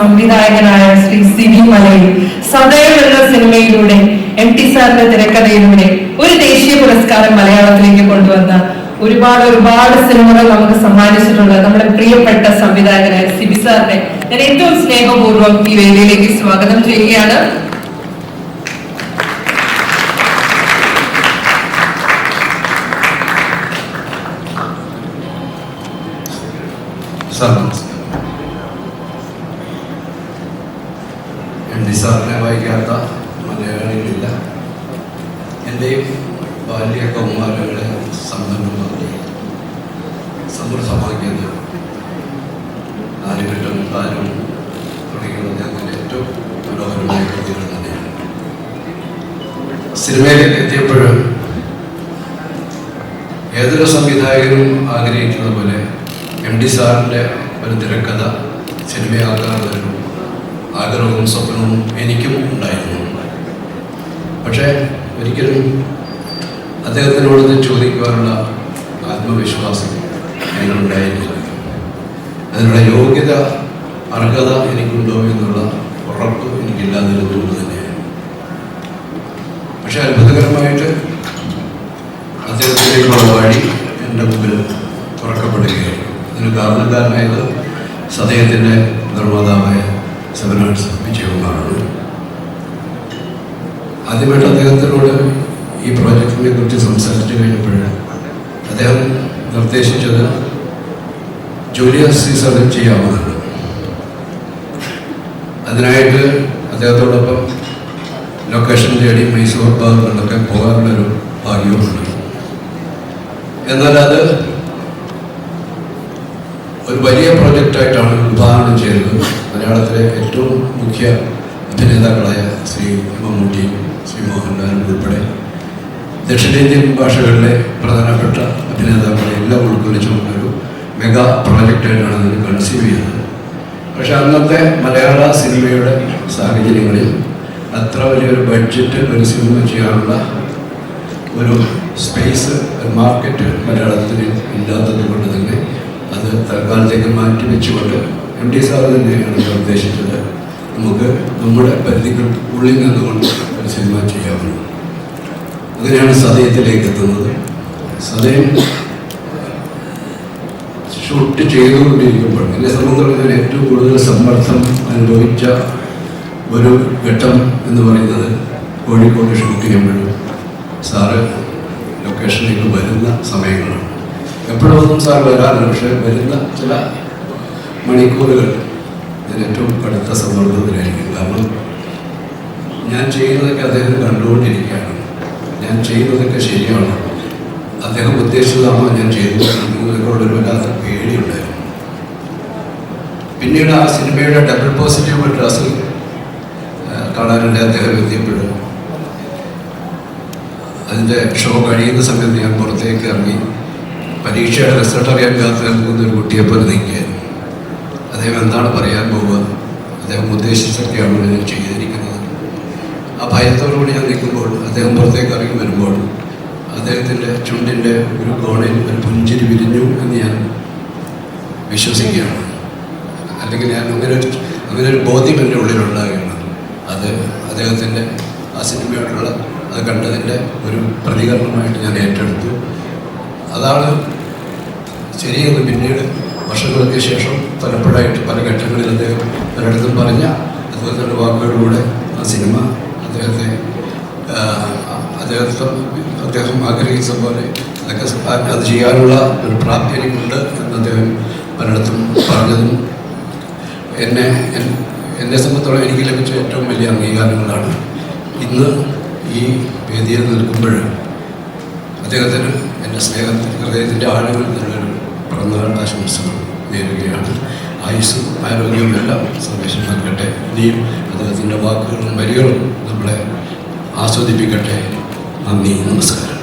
സംവിധായകനായ ശ്രീ സിബി മലയിൽ സദയം എന്ന സിനിമയിലൂടെ എം ടി സാറിന്റെ തിരക്കഥയിലൂടെ ഒരു ദേശീയ പുരസ്കാരം മലയാളത്തിലേക്ക് കൊണ്ടുവന്ന ഒരുപാട് ഒരുപാട് സിനിമകൾ നമുക്ക് സമ്മാനിച്ചിട്ടുള്ള നമ്മുടെ പ്രിയപ്പെട്ട സംവിധായകനായ സിബി സാറിനെ ഞാൻ ഏറ്റവും സ്നേഹപൂർവം ഈ വേദിയിലേക്ക് സ്വാഗതം ചെയ്യുകയാണ്. സാർ നമസ്കാരം എം ഡി സാറിനെ വായിക്കാത്ത മലയാളികളില്ല. എന്റെയും ബാല്യ കൗമാരങ്ങളെ സംബന്ധമാക്കി സമൃദ്ധമാക്കിയത് നാലുകെട്ടും താനും തുടങ്ങിയുള്ളത് അങ്ങനെ ഏറ്റവും മനോഹരമായ കൃതികൾ തന്നെയാണ്. സിനിമയിലേക്ക് എത്തിയപ്പോൾ ഏതൊരു സംവിധായകനും ആഗ്രഹിക്കുന്നത് പോലെ എം ഡി സാറിന്റെ ഒരു തിരക്കഥ സിനിമയാക്കാനുള്ളൊരു ആഗ്രഹവും സ്വപ്നവും എനിക്കും ഉണ്ടായിരുന്നു. പക്ഷേ ഒരിക്കലും അദ്ദേഹത്തിനോട് ചോദിക്കുവാനുള്ള ആത്മവിശ്വാസം എനിക്കുണ്ടായിരുന്നില്ല. അതിനുള്ള യോഗ്യത അർഹത എനിക്കുണ്ടോ എന്നുള്ള ഉറപ്പ് എനിക്കില്ലാതിരുന്നുകൊണ്ട് തന്നെയാണ് പക്ഷെ അത്ഭുതകരമായിട്ട് അദ്ദേഹത്തിലേക്കുള്ള വഴി എന്റെ മുമ്പിൽ തുറക്കപ്പെടുകയായിരുന്നു. അതിന് കാരണക്കാരനായത് സദയത്തിന്റെ നിർമ്മാതാവായ സെവനാർട്സ് വിജയകുമാറാണ് ആദ്യമായിട്ട് അദ്ദേഹത്തിനോട് ഈ പ്രോജക്റ്റിനെ കുറിച്ച് സംസാരിച്ചു കഴിഞ്ഞപ്പോൾ അദ്ദേഹം നിർദ്ദേശിച്ചത് ജൂലിയസ് സീസറിൽ ചെയ്യാവുന്നതാണ് അതിനായിട്ട് അദ്ദേഹത്തോടൊപ്പം ലൊക്കേഷൻ തേടി മൈസൂർ ഭാഗങ്ങളിലൊക്കെ പോകാനുള്ളൊരു ഭാഗ്യവുമുണ്ട്. എന്നാൽ അത് ഒരു വലിയ പ്രൊജക്റ്റായിട്ടാണ് വിഭാവനം ചെയ്യുന്നത്. മലയാളത്തിലെ ഏറ്റവും മുഖ്യ അഭിനേതാക്കളായ ശ്രീ മമ്മൂട്ടി ശ്രീ മോഹൻലാൽ ഉൾപ്പെടെ ദക്ഷിണേന്ത്യൻ ഭാഷകളിലെ പ്രധാനപ്പെട്ട അഭിനേതാക്കളെ എല്ലാം ഉൾക്കൊള്ളിച്ചുകൊണ്ടൊരു മെഗാ പ്രോജക്റ്റായിട്ടാണ് അതിന് കൺസീവ് ചെയ്യുന്നത്. പക്ഷെ അന്നത്തെ മലയാള സിനിമയുടെ സാഹചര്യങ്ങളിൽ അത്ര വലിയൊരു ബഡ്ജറ്റ് ഒരു സിനിമ ചെയ്യാനുള്ള ഒരു സ്പേസ് മാർക്കറ്റ് മലയാളത്തിൽ ഇല്ലാത്തത് കൊണ്ട് തന്നെ അത് തൽക്കാലത്തേക്ക് മാറ്റി വെച്ചുകൊണ്ട് എം ഡി സാർ തന്നെയാണ് നിർദ്ദേശിച്ചത് നമുക്ക് നമ്മുടെ പരിധികൾ ഉള്ളിൽ നിന്നുകൊണ്ട് ഒരു സിനിമ ചെയ്യാവുന്നു അങ്ങനെയാണ് സദയത്തിലേക്ക് എത്തുന്നത്. സദയം ഷൂട്ട് ചെയ്തുകൊണ്ടിരിക്കുമ്പോൾ എന്നെ സംബന്ധിച്ചിടത്തോളം ഏറ്റവും കൂടുതൽ സമ്മർദ്ദം അനുഭവിച്ച ഒരു ഘട്ടം എന്ന് പറയുന്നത് കോഴിക്കോട് ഷൂട്ട് ചെയ്യുമ്പോഴും സാറ് ലൊക്കേഷനിലേക്ക് വരുന്ന സമയങ്ങളാണ്. എപ്പോഴൊന്നും സാർ വരാറില്ല പക്ഷെ വരുന്ന ചില മണിക്കൂറുകൾ ഞാൻ ഏറ്റവും കടുത്ത സമ്മർദ്ദത്തിലായിരിക്കും. കാരണം ഞാൻ ചെയ്യുന്നതൊക്കെ അദ്ദേഹം കണ്ടുകൊണ്ടിരിക്കുകയാണ്. ഞാൻ ചെയ്യുന്നതൊക്കെ ശരിയാണ്. അദ്ദേഹം ഉദ്ദേശിച്ചതാണോ ഞാൻ ചെയ്തത് ഒരു വല്ലാത്ത പേടിയുണ്ടായിരുന്നു. പിന്നീട് ആ സിനിമയുടെ ഡബിൾ പോസിറ്റീവ് ഡ്രസ്സിൽ കാണാനുണ്ട് അദ്ദേഹം എത്തിയപ്പോഴും. അതിന്റെ ഷോ കഴിയുന്ന സമയത്ത് ഞാൻ പുറത്തേക്ക് ഇറങ്ങി. പരീക്ഷയുടെ റിസൾട്ട് അറിയാൻ കാത്തു നിൽക്കുന്ന ഒരു കുട്ടിയെ പോലെ നിൽക്കുകയായിരുന്നു അദ്ദേഹം എന്താണ് പറയാൻ പോവുക? അദ്ദേഹം ഉദ്ദേശിച്ചൊക്കെയാണ് ഞാൻ ചെയ്തിരിക്കുന്നത്. ആ ഭയത്തോടുകൂടി ഞാൻ നിൽക്കുമ്പോൾ അദ്ദേഹം പുറത്തേക്ക് ഇറങ്ങി വരുമ്പോൾ അദ്ദേഹത്തിന്റെ ചുണ്ടിന്റെ ഒരു കോണിൽ ഒരു പുഞ്ചിരി വിരിഞ്ഞു എന്ന് ഞാൻ വിശ്വസിക്കുകയാണ്. അല്ലെങ്കിൽ ഞാൻ അങ്ങനെ ഒരു അങ്ങനെ ഒരു ബോധ്യം എന്റെ ഉള്ളിലുണ്ടാകുകയാണ്. അത് അദ്ദേഹത്തിന്റെ ആ സിനിമയോടുള്ള അത് കണ്ടതിന്റെ ഒരു പ്രതികരണമായിട്ട് ഞാൻ ഏറ്റെടുത്തു. അതാണ് ശരിയെന്ന് പിന്നീട് വർഷങ്ങൾക്ക് ശേഷം പലപ്പോഴായിട്ട് പല ഘട്ടങ്ങളിൽ അദ്ദേഹം പലയിടത്തും പറഞ്ഞ അതുപോലെ തന്നെ വാക്കുകളിലൂടെ ആ സിനിമ അദ്ദേഹത്തെ അദ്ദേഹത്തെ അദ്ദേഹം ആഗ്രഹിച്ച പോലെ അതൊക്കെ അത് ചെയ്യാനുള്ള ഒരു പ്രാപ്തി എനിക്കുണ്ട് എന്ന് അദ്ദേഹം പലയിടത്തും പറഞ്ഞതും എന്നെ എന്നെ സംബന്ധിച്ചോളം എനിക്ക് ലഭിച്ച ഏറ്റവും വലിയ അംഗീകാരങ്ങളാണ്. ഇന്ന് ഈ വേദിയിൽ നിൽക്കുമ്പോൾ അദ്ദേഹത്തിന് എന്റെ സ്നേഹത്തിൽ ഹൃദയത്തിന്റെ ആഴങ്ങളിൽ നിന്നൊരു പിറന്നാൾ ആശംസകൾ നേരുകയാണ്. ആയുസ്സും ആരോഗ്യവും എല്ലാം സന്ദേശം നൽകട്ടെ. ഇനിയും അദ്ദേഹത്തിന്റെ വാക്കുകളും വരികളും നമ്മളെ ആസ്വദിപ്പിക്കട്ടെ. നന്ദി നമസ്കാരം.